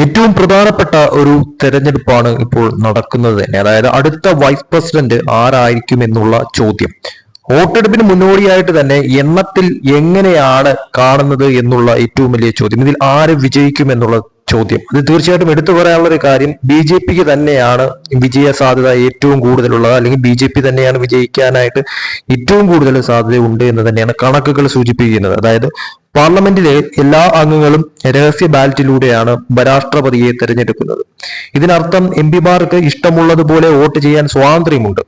ഏറ്റവും പ്രധാനപ്പെട്ട ഒരു തെരഞ്ഞെടുപ്പാണ് ഇപ്പോൾ നടക്കുന്നത് തന്നെ. അതായത് അടുത്ത വൈസ് പ്രസിഡന്റ് ആരായിരിക്കും എന്നുള്ള ചോദ്യം. വോട്ടെടുപ്പിന് മുന്നോടിയായിട്ട് തന്നെ എണ്ണത്തിൽ എങ്ങനെയാണ് കാണുന്നത് എന്നുള്ള ഏറ്റവും വലിയ ചോദ്യം. ഇതിൽ ആര് വിജയിക്കും എന്നുള്ള ചോദ്യം. ഇത് തീർച്ചയായിട്ടും എടുത്തു പറയാനുള്ള ഒരു കാര്യം ബി ജെ പിക്ക് തന്നെയാണ് വിജയ സാധ്യത ഏറ്റവും കൂടുതലുള്ളത്. അല്ലെങ്കിൽ ബി ജെ പി തന്നെയാണ് വിജയിക്കാനായിട്ട് ഏറ്റവും കൂടുതൽ സാധ്യത ഉണ്ട് എന്ന് തന്നെയാണ് കണക്കുകൾ സൂചിപ്പിക്കുന്നത്. അതായത് പാർലമെന്റിലെ എല്ലാ അംഗങ്ങളും രഹസ്യ ബാലറ്റിലൂടെയാണ് ഉപരാഷ്ട്രപതിയെ തെരഞ്ഞെടുക്കുന്നത്. ഇതിനർത്ഥം എം പിമാർക്ക് ഇഷ്ടമുള്ളതുപോലെ വോട്ട് ചെയ്യാൻ സ്വാതന്ത്ര്യമുണ്ട്.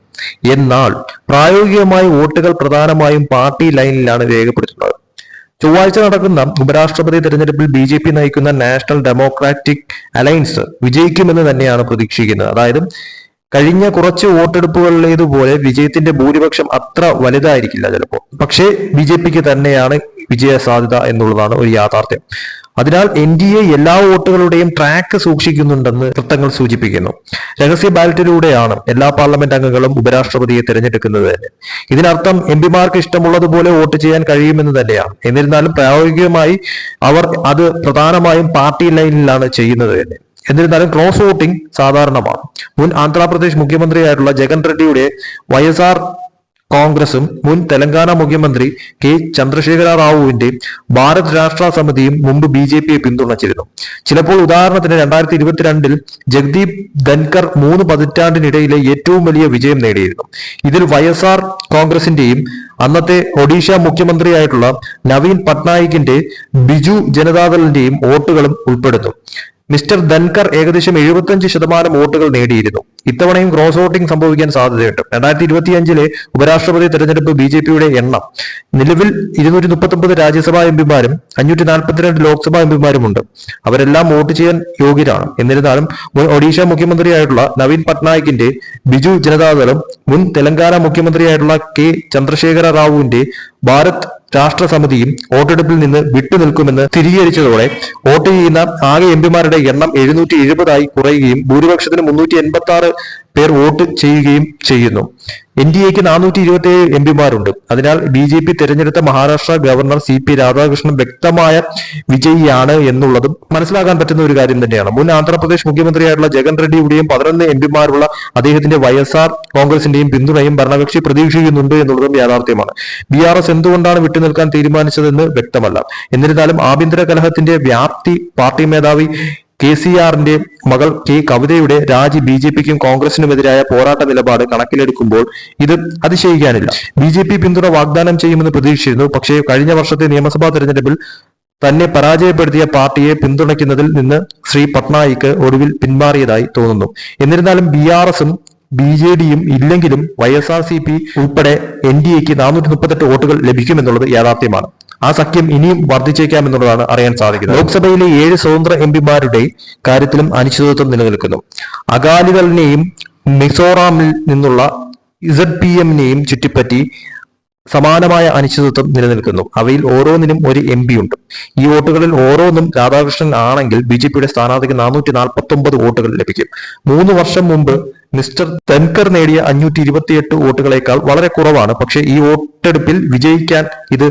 എന്നാൽ പ്രായോഗികമായി വോട്ടുകൾ പ്രധാനമായും പാർട്ടി ലൈനിലാണ് രേഖപ്പെടുത്തുന്നത്. ചൊവ്വാഴ്ച നടക്കുന്ന ഉപരാഷ്ട്രപതി തെരഞ്ഞെടുപ്പിൽ ബി ജെ പി നയിക്കുന്ന നാഷണൽ ഡെമോക്രാറ്റിക് അലയൻസ് വിജയിക്കുമെന്ന് തന്നെയാണ് പ്രതീക്ഷിക്കുന്നത്. അതായത് കഴിഞ്ഞ കുറച്ച് വോട്ടെടുപ്പുകളിലേതുപോലെ വിജയത്തിന്റെ ഭൂരിപക്ഷം അത്ര വലുതായിരിക്കില്ല ചിലപ്പോൾ. പക്ഷേ ബി ജെ പിക്ക് തന്നെയാണ് വിജയ സാധ്യത എന്നുള്ളതാണ് ഒരു യാഥാർത്ഥ്യം. അതിനാൽ എൻ ഡി എ എല്ലാ വോട്ടുകളുടെയും ട്രാക്ക് സൂക്ഷിക്കുന്നുണ്ടെന്ന് വൃത്തങ്ങൾ സൂചിപ്പിക്കുന്നു. രഹസ്യ ബാലറ്റിലൂടെയാണ് എല്ലാ പാർലമെന്റ് അംഗങ്ങളും ഉപരാഷ്ട്രപതിയെ തിരഞ്ഞെടുക്കുന്നത് തന്നെ. ഇതിനർത്ഥം എം പിമാർക്ക് ഇഷ്ടമുള്ളതുപോലെ വോട്ട് ചെയ്യാൻ കഴിയുമെന്ന് തന്നെയാണ്. എന്നിരുന്നാലും പ്രായോഗികമായി അവർ അത് പ്രധാനമായും പാർട്ടി ലൈനിലാണ് ചെയ്യുന്നത് തന്നെ. എന്നിരുന്നാലും ക്രോസ് വോട്ടിംഗ് സാധാരണമാണ്. മുൻ ആന്ധ്രാപ്രദേശ് മുഖ്യമന്ത്രിയായിട്ടുള്ള ജഗൻ റെഡ്ഡിയുടെ വൈഎസ്ആർ എസ് ആർ കോൺഗ്രസും മുൻ തെലങ്കാന മുഖ്യമന്ത്രി കെ ചന്ദ്രശേഖര റാവുവിന്റെ ഭാരത് രാഷ്ട്ര സമിതിയും മുമ്പ് ബി ജെ പിയെ പിന്തുണച്ചിരുന്നു. ചിലപ്പോൾ ഉദാഹരണത്തിന് രണ്ടായിരത്തി ഇരുപത്തിരണ്ടിൽ ജഗ്ദീപ് ധൻകർ മൂന്ന് പതിറ്റാണ്ടിനിടയിലെ ഏറ്റവും വലിയ വിജയം നേടിയിരുന്നു. ഇതിൽ വൈ എസ് ആർ കോൺഗ്രസിന്റെയും അന്നത്തെ ഒഡീഷ മുഖ്യമന്ത്രിയായിട്ടുള്ള നവീൻ പട്നായിക്കിന്റെ ബിജു ജനതാദളിന്റെയും വോട്ടുകളും ഉൾപ്പെടുന്നു. മിസ്റ്റർ ധൻകർ ഏകദേശം എഴുപത്തഞ്ച് ശതമാനം വോട്ടുകൾ നേടിയിരുന്നു. ഇത്തവണയും ക്രോസ് വോട്ടിംഗ് സംഭവിക്കാൻ സാധ്യതയുണ്ട്. രണ്ടായിരത്തി ഇരുപത്തിയഞ്ചിലെ ഉപരാഷ്ട്രപതി തെരഞ്ഞെടുപ്പ് ബി ജെ പിയുടെ എണ്ണം. നിലവിൽ ഇരുന്നൂറ്റി മുപ്പത്തി ഒമ്പത് രാജ്യസഭാ എംപിമാരും അഞ്ഞൂറ്റി നാൽപ്പത്തിരണ്ട് ലോക്സഭാ എംപിമാരുമുണ്ട് അവരെല്ലാം വോട്ട് ചെയ്യാൻ യോഗ്യരാണ്. എന്നിരുന്നാലും മുൻ ഒഡീഷ മുഖ്യമന്ത്രിയായിട്ടുള്ള നവീൻ പട്നായിക്കിന്റെ ബിജു ജനതാദളും മുൻ തെലങ്കാന മുഖ്യമന്ത്രിയായിട്ടുള്ള കെ ചന്ദ്രശേഖര റാവുവിന്റെ ഭാരത് രാഷ്ട്ര സമിതിയും വോട്ടെടുപ്പിൽ നിന്ന് വിട്ടുനിൽക്കുമെന്ന് സ്ഥിരീകരിച്ചതോടെ വോട്ട് ചെയ്യുന്ന ആകെ എംപിമാരുടെ എണ്ണം എഴുന്നൂറ്റി എഴുപതായി കുറയുകയും ഭൂരിപക്ഷത്തിന് മുന്നൂറ്റി എൺപത്തി ആറ് പേർ വോട്ട് ചെയ്യുകയും ചെയ്യുന്നു. എൻ ഡി എക്ക് നാനൂറ്റി ഇരുപത്തി ഏഴ് എം പിമാരുണ്ട്. അതിനാൽ ബി ജെ പി തെരഞ്ഞെടുത്ത Maharashtra governor C P Radhakrishnan വ്യക്തമായ വിജയിയാണ് എന്നുള്ളതും മനസ്സിലാക്കാൻ പറ്റുന്ന ഒരു കാര്യം തന്നെയാണ്. മുൻ ആന്ധ്രാപ്രദേശ് മുഖ്യമന്ത്രിയായിട്ടുള്ള ജഗൻ റെഡ്ഡിയുടെയും പതിനൊന്ന് എം പിമാരുള്ള അദ്ദേഹത്തിന്റെ വൈ എസ് ആർ കോൺഗ്രസിന്റെയും പിന്തുണയും ഭരണകക്ഷി പ്രതീക്ഷിക്കുന്നുണ്ട് എന്നുള്ളതും യാഥാർത്ഥ്യമാണ്. ബി ആർ എസ് എന്തുകൊണ്ടാണ് വിട്ടുനിൽക്കാൻ തീരുമാനിച്ചതെന്ന് വ്യക്തമല്ല. എന്നിരുന്നാലും ആഭ്യന്തര കലഹത്തിന്റെ വ്യാപ്തി പാർട്ടി മേധാവി കെ സി ആറിന്റെ മകൾ കെ കവിതയുടെ രാജി ബി ജെ പിക്കും കോൺഗ്രസിനുമെതിരായ പോരാട്ട നിലപാട് കണക്കിലെടുക്കുമ്പോൾ ഇത് അതിശയിക്കാനില്ല. ബി ജെ പി പിന്തുണ വാഗ്ദാനം ചെയ്യുമെന്ന് പ്രതീക്ഷിച്ചിരുന്നു. പക്ഷേ കഴിഞ്ഞ വർഷത്തെ നിയമസഭാ തെരഞ്ഞെടുപ്പിൽ തന്നെ പരാജയപ്പെടുത്തിയ പാർട്ടിയെ പിന്തുണയ്ക്കുന്നതിൽ നിന്ന് ശ്രീ പട്നായിക്ക് ഒടുവിൽ പിന്മാറിയതായി തോന്നുന്നു. എന്നിരുന്നാലും ബി ആർ എസും ബി ജെ ഡിയും ഇല്ലെങ്കിലും Y S R C P ഉൾപ്പെടെ എൻ ഡി എക്ക് നാനൂറ്റി മുപ്പത്തെട്ട് വോട്ടുകൾ ലഭിക്കുമെന്നുള്ളത് യാഥാർത്ഥ്യമാണ്. ആ സഖ്യം ഇനിയും വർദ്ധിച്ചേക്കാമെന്നുള്ളതാണ് അറിയാൻ സാധിക്കുന്നത്. ലോക്സഭയിലെ ഏഴ് സ്വതന്ത്ര എം പിമാരുടെ കാര്യത്തിലും അനിശ്ചിതത്വം നിലനിൽക്കുന്നു. അകാലിദളിനെയും മിസോറാമിൽ നിന്നുള്ള ഇസഡ് പി എമ്മിനെയും ചുറ്റിപ്പറ്റി സമാനമായ അനിശ്ചിതത്വം നിലനിൽക്കുന്നു. അവയിൽ ഓരോന്നിനും ഒരു എം പി ഉണ്ട് ഈ വോട്ടുകളിൽ ഓരോന്നും രാധാകൃഷ്ണൻ ആണെങ്കിൽ ബി ജെ പിയുടെ സ്ഥാനാർത്ഥിക്ക് നാനൂറ്റി നാൽപ്പത്തി ഒമ്പത് വോട്ടുകൾ ലഭിക്കും. മൂന്ന് വർഷം മുമ്പ് മിസ്റ്റർ തൻകർ നേടിയ അഞ്ഞൂറ്റി ഇരുപത്തിയെട്ട് വോട്ടുകളേക്കാൾ വളരെ കുറവാണ്. പക്ഷേ ഈ വോട്ടെടുപ്പിൽ വിജയിക്കാൻ ഇത്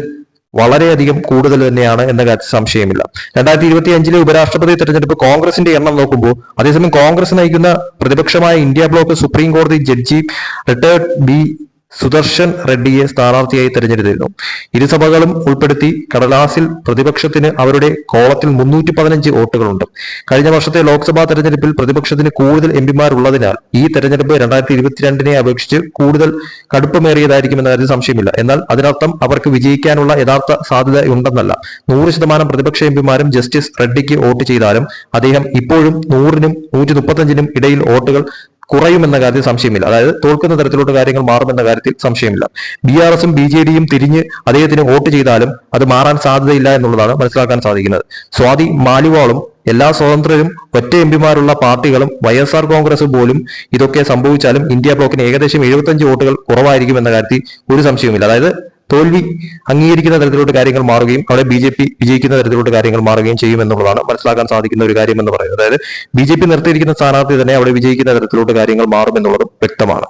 വളരെയധികം കൂടുതൽ തന്നെയാണ് എന്ന കാര്യത്തിൽ സംശയമില്ല. രണ്ടായിരത്തി ഇരുപത്തി അഞ്ചിലെ ഉപരാഷ്ട്രപതി തെരഞ്ഞെടുപ്പ് കോൺഗ്രസിന്റെ എണ്ണം നോക്കുമ്പോൾ അതേസമയം കോൺഗ്രസ് നയിക്കുന്ന പ്രതിപക്ഷമായ ഇന്ത്യ ബ്ലോക്ക് സുപ്രീം കോടതി ജഡ്ജി റിട്ടയർഡ് ബി സുദർശൻ റെഡ്ഡിയെ സ്ഥാനാർത്ഥിയായി തെരഞ്ഞെടുത്തിരുന്നു. ഇരുസഭകളും ഉൾപ്പെടുത്തി കടലാസിൽ പ്രതിപക്ഷത്തിന് അവരുടെ കോളത്തിൽ മുന്നൂറ്റി പതിനഞ്ച് വോട്ടുകളുണ്ട്. കഴിഞ്ഞ വർഷത്തെ ലോക്സഭാ തെരഞ്ഞെടുപ്പിൽ പ്രതിപക്ഷത്തിന് കൂടുതൽ എംപിമാരുള്ളതിനാൽ ഈ തെരഞ്ഞെടുപ്പ് രണ്ടായിരത്തി ഇരുപത്തിരണ്ടിനെ അപേക്ഷിച്ച് കൂടുതൽ കടുപ്പമേറിയതായിരിക്കുമെന്ന കാര്യത്തിൽ സംശയമില്ല. എന്നാൽ അതിനർത്ഥം അവർക്ക് വിജയിക്കാനുള്ള യഥാർത്ഥ സാധ്യത ഉണ്ടെന്നല്ല. നൂറ് ശതമാനം പ്രതിപക്ഷ എംപിമാരും ജസ്റ്റിസ് റെഡ്ഡിക്ക് വോട്ട് ചെയ്താലും അദ്ദേഹം ഇപ്പോഴും നൂറിനും നൂറ്റി മുപ്പത്തഞ്ചിനും ഇടയിൽ വോട്ടുകൾ കുറയുമെന്ന കാര്യത്തിൽ സംശയമില്ല. അതായത് തോൽക്കുന്ന തരത്തിലോട്ട് കാര്യങ്ങൾ മാറുമെന്ന കാര്യത്തിൽ സംശയമില്ല. ബി ആർ എസും ബി ജെ ഡിയും തിരിഞ്ഞ് അദ്ദേഹത്തിന് വോട്ട് ചെയ്താലും അത് മാറാൻ സാധ്യതയില്ല എന്നുള്ളതാണ് മനസ്സിലാക്കാൻ സാധിക്കുന്നത്. സ്വാതി മാലിവാളും എല്ലാ സ്വതന്ത്രരും ഒറ്റ എം പിമാരുള്ള പാർട്ടികളും വൈ എസ് ആർ കോൺഗ്രസ് പോലും ഇതൊക്കെ സംഭവിച്ചാലും ഇന്ത്യ ബ്ലോക്കിന് ഏകദേശം എഴുപത്തഞ്ച് വോട്ടുകൾ കുറവായിരിക്കും എന്ന കാര്യത്തിൽ ഒരു സംശയവുമില്ല. അതായത് തോൽവി അംഗീകരിക്കുന്ന തരത്തിലോട്ട് കാര്യങ്ങൾ മാറുകയും അവിടെ ബി ജെ പി വിജയിക്കുന്ന തരത്തിലോട്ട് കാര്യങ്ങൾ മാറുകയും ചെയ്യും എന്നുള്ളതാണ് മനസ്സിലാക്കാൻ സാധിക്കുന്ന ഒരു കാര്യം എന്ന് പറയുന്നത്. അതായത് ബി ജെ പി നിർത്തിയിരിക്കുന്ന സ്ഥാനാർത്ഥി തന്നെ അവിടെ വിജയിക്കുന്ന തരത്തിലോട്ട് കാര്യങ്ങൾ മാറുമെന്നുള്ളതും വ്യക്തമാണ്.